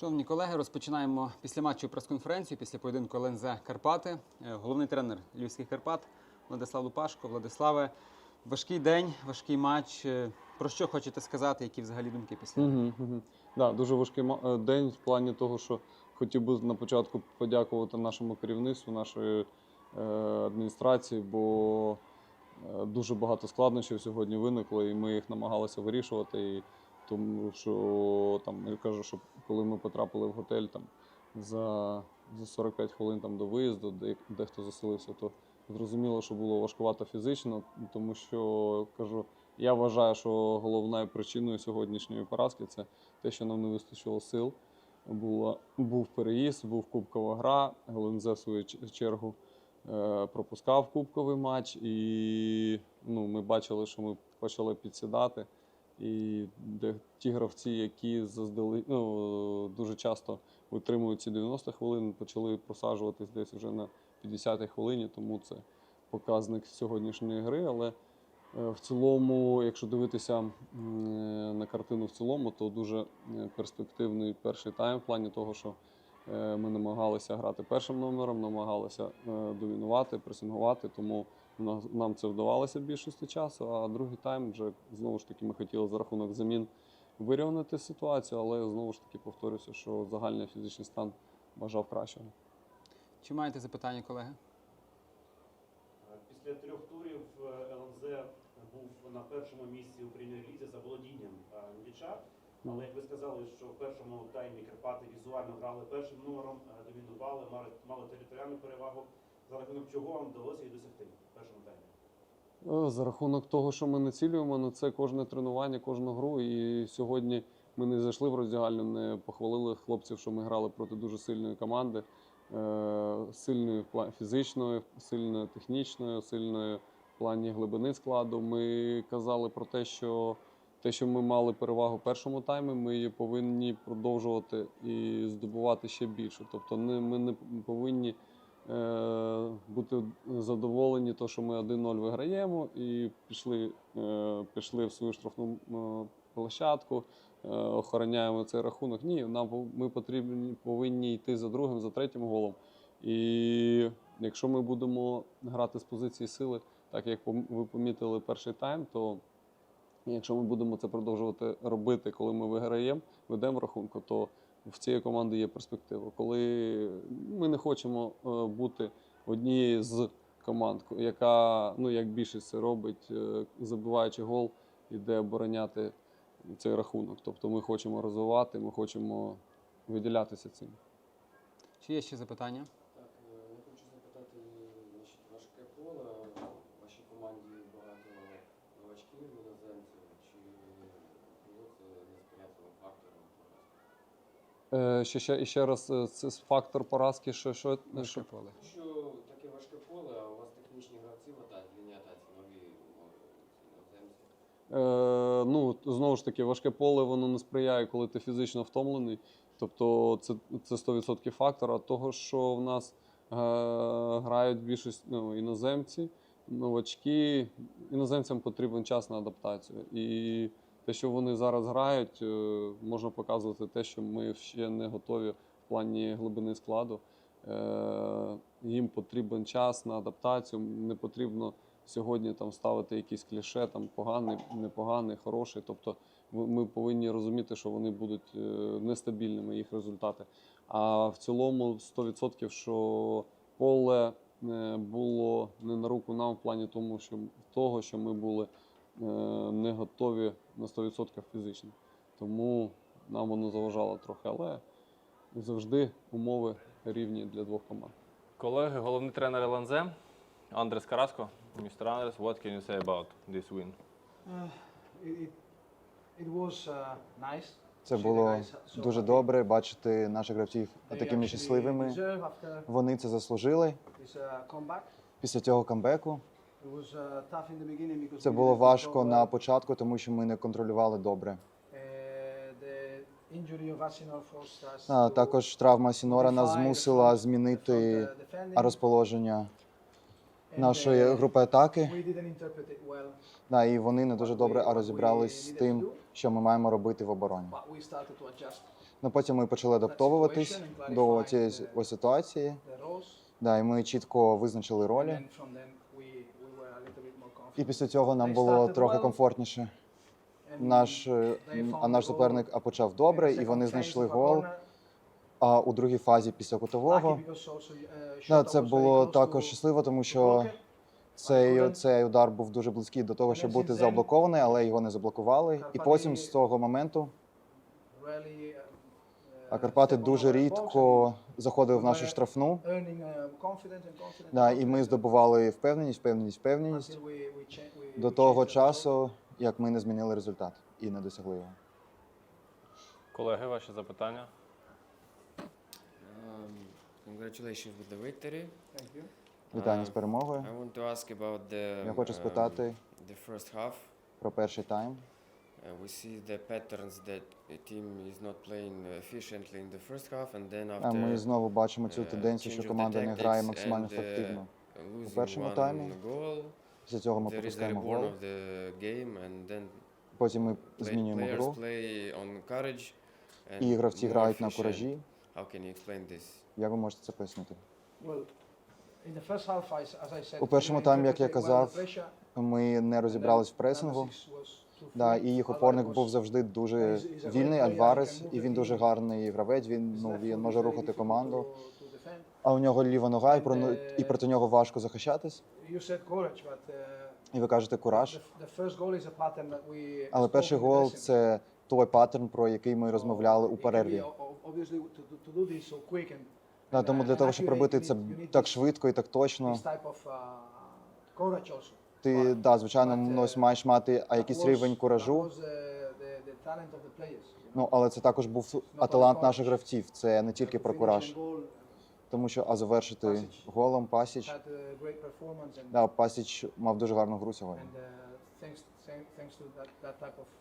Шановні колеги, розпочинаємо після матчу прес-конференцію після поєдинку ЛНЗ Карпати. Е, Головний тренер Львівських Карпат Владислав Лупашко. Владиславе, важкий день, важкий матч. Е, Про що хочете сказати? Які взагалі думки після? Угу, угу. Да, дуже важкий е, день в плані того, що хотів би на початку подякувати нашому керівництву, нашої адміністрації, бо дуже багато складнощів сьогодні виникло, і ми їх намагалися вирішувати. І тому що там я кажу, що коли ми потрапили в готель там за, за 45 хвилин там до виїзду, де дехто заселився, то зрозуміло, що було важкувато фізично, тому що кажу, я вважаю, що головною причиною сьогоднішньої поразки це те, що нам не вистачило сил. Була, був переїзд, був кубкова гра. ГЛНЗ в свою чергу е, пропускав кубковий матч, і ну, ми бачили, що ми почали підсідати. І де ті гравці, які заздали, ну, дуже часто витримують ці 90 хвилин, почали просаджуватись десь вже на 50-й хвилині, тому це показник сьогоднішньої гри. Але Е, В цілому, якщо дивитися е, на картину в цілому, то дуже е, перспективний перший тайм в плані того, що ми намагалися грати першим номером, намагалися домінувати, пресингувати, тому нам це вдавалося більшості часу. А другий тайм вже знову ж таки ми хотіли за рахунок замін вирівняти ситуацію, але знову ж таки повторюся, що загальний фізичний стан бажав кращого. Чи маєте запитання, колеги? Після трьох турів е, ЛНЗ був на першому місці у прем'єр-лізі за володінням е, м'яча. Але як ви сказали, що в першому таймі Карпати візуально грали першим номером, е, домінували, мали, мали територіальну перевагу, за рахунок чого вам вдалося її досягти в першому таймі. Е, За рахунок того, що ми націлюємо на це кожне тренування, кожну гру. І сьогодні ми не зайшли в роздягальню, не похвалили хлопців, що ми грали проти дуже сильної команди, е, сильної фізичної, сильної технічної, сильної в плані глибини складу. Ми казали про те, що те, що ми мали перевагу в першому таймі, ми її повинні продовжувати і здобувати ще більше. Тобто, ми не повинні е, бути задоволені, то, що ми 1-0 виграємо, і пішли, е, пішли в свою штрафну е, площадку, е, охороняємо цей рахунок. Ні, нам ми потрібні, повинні йти за другим, за третім голом. І якщо ми будемо грати з позиції сили, так як ви помітили перший тайм, то якщо ми будемо це продовжувати робити, коли ми виграємо, ведемо рахунку, то в цієї команди є перспектива. Коли ми не хочемо е, бути однією з команд, яка, ну як більшість це робить, е, забиваючи гол, іде обороняти цей рахунок. Тобто ми хочемо розвивати, ми хочемо виділятися цим. Чи є ще запитання? Так, е, я хочу запитати, значить, важке поле, в вашій команді багато новачків іноземців, чи було це несприятливим фактором? Е, ще, ще, і ще раз, е, це фактор поразки, що, що, Важке що поле. Що таке важке поле, а у вас технічні гравці в атаці, лінії атаці, нові іноземці. Е, ну, знову ж таки, важке поле воно не сприяє, коли ти фізично втомлений. Тобто це, це 100% фактор. А того, що в нас е, грають більшість ну, іноземці, новачки, іноземцям потрібен час на адаптацію. І те, що вони зараз грають, е, можна показувати те, що ми ще не готові в плані глибини складу. Е, їм потрібен час на адаптацію, не потрібно сьогодні там ставити якісь кліше, там поганий, непоганий, хороший. Тобто ми повинні розуміти, що вони будуть е, нестабільними, їх результати. А в цілому 100% що поле було не на руку нам в плані тому, що того, що ми були не готові на 100% фізично. Тому нам воно заважало трохи, але завжди умови рівні для двох команд. Колеги, головний тренер ЛНЗ Андрес Караско. Mr. Andres, what can you say about this win? Uh, nice. Це було дуже добре бачити наших гравців такими щасливими. Вони це заслужили після цього камбеку. Uh, Це було важко на початку, тому що ми не контролювали добре. Uh, us А, також травма Сінора нас змусила змінити uh, розположення нашої uh, групи атаки. Да, і вони не дуже добре розібрались з тим, що ми маємо робити в обороні. Ну, потім ми почали адаптовуватись до цієї ситуації. Да, і ми чітко визначили ролі. І після цього нам було трохи комфортніше. Наш, е, а наш суперник а почав добре, і вони знайшли гол. А у другій фазі після кутового це було також щасливо, тому що цей, цей удар був дуже близький до того, щоб бути заблокований, але його не заблокували. І потім з того моменту uh, а Карпати дуже рідко заходили в нашу штрафну. Да, і ми здобували впевненість, впевненість, впевненість до того часу, як ми не змінили результат і не досягли його. Колеги, ваші запитання? Um, congratulations with the victory. Thank you. Вітання з Uh, перемогою. I want to ask about the, Я хочу um, спитати the first half. про перший тайм. Uh, we see the patterns that the team is not playing efficiently in the first half, and then А ми after знову бачимо цю uh, тенденцію, change що команда the не грає tactics максимально and, uh, ефективно. losing першому таймі Після цього ми пропускаємо гол. of the game, and then Потім ми play, змінюємо гру, play on courage. And і гравці грають на куражі. How can you explain this? Як ви можете це пояснити? Well, in the first half, I s- as I said, У першому we таймі, як я казав, the pressure, Ми не розібрались в and then пресингу. Да, і їх опорник був завжди дуже вільний, Альварес, і він дуже гарний гравець. Він ну він може рухати команду. А у нього ліва нога, і про і проти нього важко захищатись. Uh, І ви кажете кураж. Але перший гол це той паттерн, про який ми розмовляли у перерві. Да, тому uh, для того, щоб робити це так швидко і так точно, ти да, звичайно, ось маєш мати а якийсь рівень куражу. know. Ну але це також був only а талант наших гравців. Це не тільки про кураж, тому що а завершити голом пасіч. and, Да, пасіч мав дуже гарну гру сьогодні.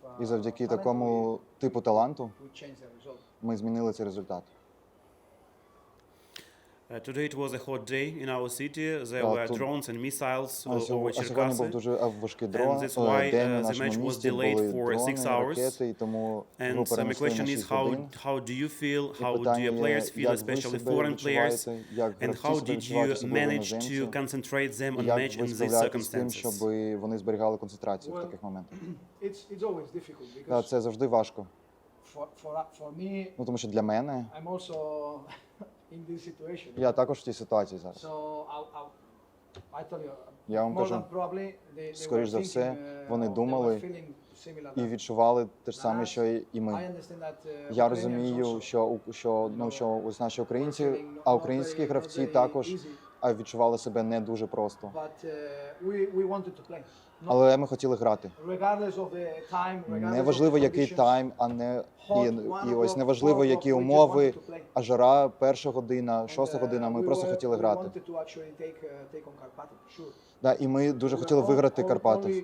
uh, І завдяки такому типу таланту ми змінили цей результат. Uh, today it was a hot day in our city. There were drones and missiles А сьогодні, over а сьогодні був дуже е, важкий дрон. And that's е, why, uh, the match was delayed for six hours. ракети, тому And so my question is how how do you feel? How do your players feel, especially foreign players? And how did you manage to concentrate them on як match in these тим, щоб circumstances? вони зберігали концентрацію в таких моментах? It's, it's always difficult Да, because це завжди важко. for, for, for me, Ну тому що для мене I'm also in this situation. я також в цій ситуації зараз. So I'll, I'll, I tell you, Я вам more кажу, than probably, they, they скоріш were за все, thinking, uh, вони or they думали were feeling similar і відчували те ж саме, що і і I ми. understand that, uh, Я розумію, also що у- що ну що ось наші українці, feeling а not українські not гравці very також easy, а відчували себе не дуже просто. But uh, we, we wanted to play. Але ми хотіли грати. regardless of the time, regardless Неважливо, of the який conditions, тайм, а не і, one і ось o'clock, неважливо, які we just умови, to play. а жара, перша година, And, шоста uh, година. Ми we просто were- хотіли we грати. wanted to actually take, uh, take on Karpaty, sure. Да, і ми дуже We хотіли were виграти all- Карпатів. only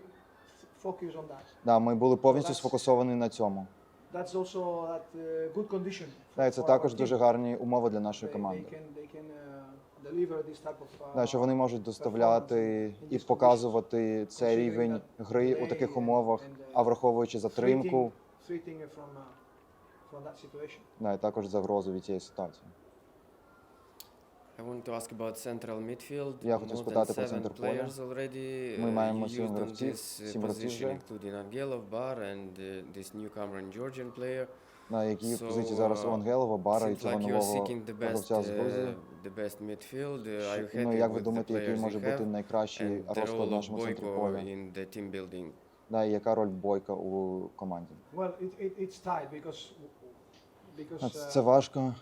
Focus on that. Да, ми були повністю that's- сфокусовані на цьому. That's also that uh, good condition. Да, і це for також our дуже team. гарні умови для нашої they команди. can, they can uh, deliver this type of uh, Да, що вони можуть доставляти і показувати цей рівень гри у таких умовах, а враховуючи затримку, three things from, uh, from that situation. да, і також загрозу від цієї ситуації. I want to ask about central midfield. Я хотів спитати про seven центр поля. players already. Ми Uh, маємо сім гравців, this uh, сім гравців вже. including Angelov, Bar and uh, this newcomer and Georgian player. На якій So, позиції зараз uh, у Ангелова, Бара і цього нового seeking the best, гравця з Грузії. uh. Uh, Ну, як ви думаєте, який може бути найкращий розклад в нашому центрі поля? in the team building. Да, і яка роль Бойка у команді? Well, it, it, it's tight because because Ну, uh, Це важко,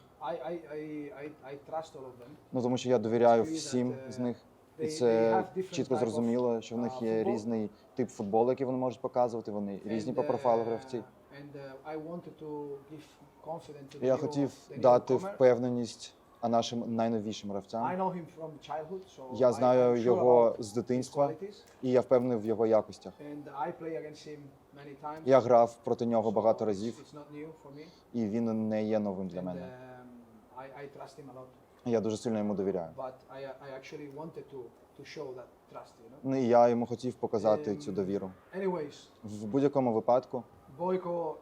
Ну тому що я довіряю всім з них. І це чітко зрозуміло, що в них uh, є різний тип футболу, який вони можуть показувати. Вони різні по профайлу uh, гравці. Uh, confidence to Я хотів дати впевненість а нашим найновішим гравцям. Я знаю його з дитинства, і я впевнений в його якостях. Я грав проти нього багато разів, і він не є новим для мене. Um, I, I trust him a lot. Я дуже сильно йому довіряю. But I, I actually wanted to, to show that trust, you know. Ну і я йому хотів показати Ем, цю довіру. Anyways, В будь-якому випадку Boyko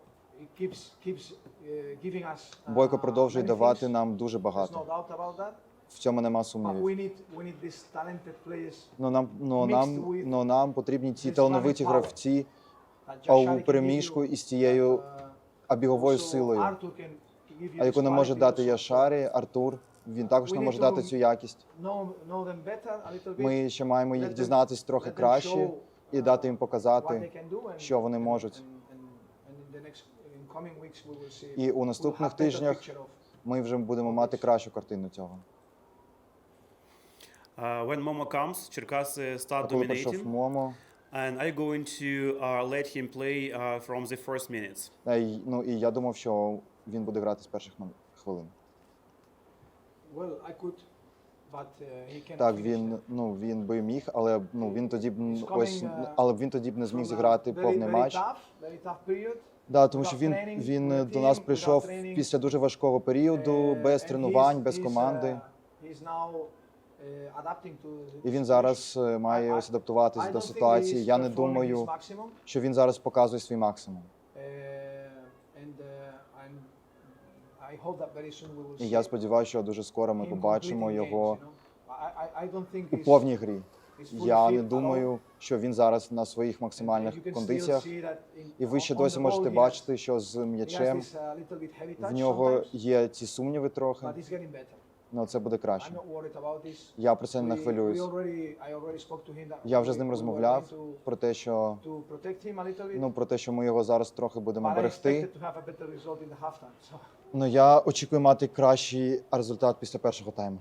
he keeps keeps uh, giving us. uh, Бойко продовжує many давати things. нам дуже There's no багато. doubt about that. В цьому нема But сумнівів. we need we need these talented players. Ну нам, ну, mixed нам, with ну, нам потрібні ці this талановиті running power. гравці, that а Josh у Hart can give переміжку you, із тією that, uh, абіговою also силою, Arthur can give you а яку не може дати. Яшарі, Артур. Він також need може дати цю якість. Know, know them better a little bit. Ми ще маємо їх дізнатись трохи краще і uh, дати їм показати. що вони можуть. І у наступних тижнях Ми вже будемо мати кращу картину цього. Uh, when Momo comes, Черкаси А start коли прийшов dominating. Момо, And you going to uh, let him play uh, from the first minutes? ну і я думав, що він буде грати з перших хвилин. Well, I could, but uh, he cannot Так, він ну він би міг, але ну він тоді б coming, ось uh, але він тоді б не зміг зіграти повний матч. Да, тому що він він е, до нас прийшов після дуже важкого періоду, Uh, без тренувань, без команди. І він зараз е, має ось адаптуватись до ситуації. Я не думаю, що він зараз показує свій максимум. Uh, and uh, I'm, I hope that very soon we will І я сподіваюся, що дуже скоро ми побачимо його у повній грі. Я не думаю, що він зараз на своїх максимальних кондиціях. І ви ще досі можете бачити, що з м'ячем uh, в нього є ці сумніви трохи. Ну це буде краще. Я про це не хвилююсь. Я вже з ним розмовляв про те, що ну про те, що ми його зараз трохи будемо берегти. Ну я очікую мати кращий результат після першого тайму.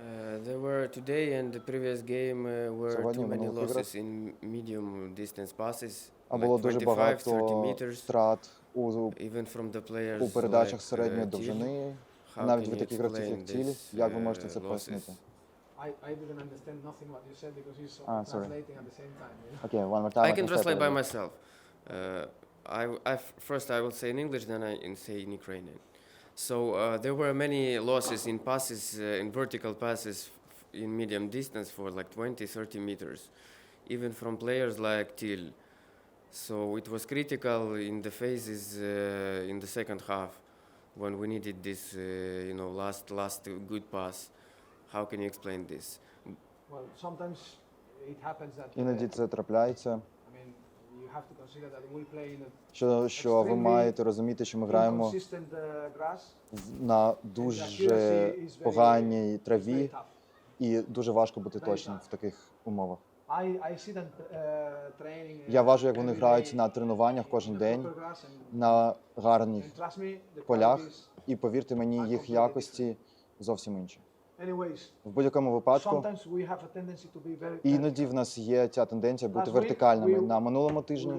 Uh, there were today and the previous game uh, were Сьогодні too many losses in medium distance passes, А like було дуже 25-30 багато втрат у, even from the players у передачах середньої uh, довжини. How навіть can від you таких гравців, explain як Тіль. this, Як ви можете uh, це losses? пояснити? I, I didn't understand nothing what you said because he's Ah, sorry. translating at the same time. You know? Окей, one more time. I can can translate by separate. myself. Uh, I, I f- first I will say in English, then I in say in Ukrainian. So uh, there were many losses in passes, uh, in vertical passes f- in medium distance for like 20, 30 meters, even from players like Til. So it was critical in the phases uh, in the second half When we needed this, uh, you know, last last good pass. How can you explain this? Well, sometimes it happens that uh, Іноді це трапляється. I mean, you have to consider that we play in a Що, що ви маєте розуміти, що ми граємо inconsistent uh, grass. в- на дуже поганій траві, і дуже важко бути точним в таких умовах. Uh. Я бачу, як вони грають на тренуваннях кожен день на гарних полях. І повірте мені, їх якості зовсім інші. В будь-якому випадку іноді в нас є ця тенденція бути вертикальними. На минулому тижні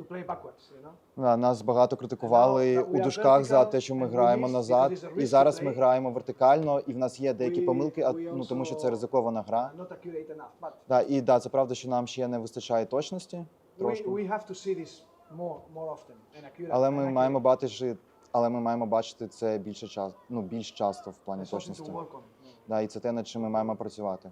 to play backwards, you know. Да, Нас багато критикували у дужках за те, що ми граємо назад, і зараз ми граємо вертикально, і в нас є деякі помилки, а, ну тому що це ризикована гра. Not accurate enough, but Да, і да, це правда, що нам ще не вистачає точності we, трошки, we have to see this more, more often and accurate. але and ми accurate. маємо бачити, але ми маємо бачити це більше час, ну більш часто в плані something to точності. work on. yeah. Да, і це те, над чим ми маємо працювати.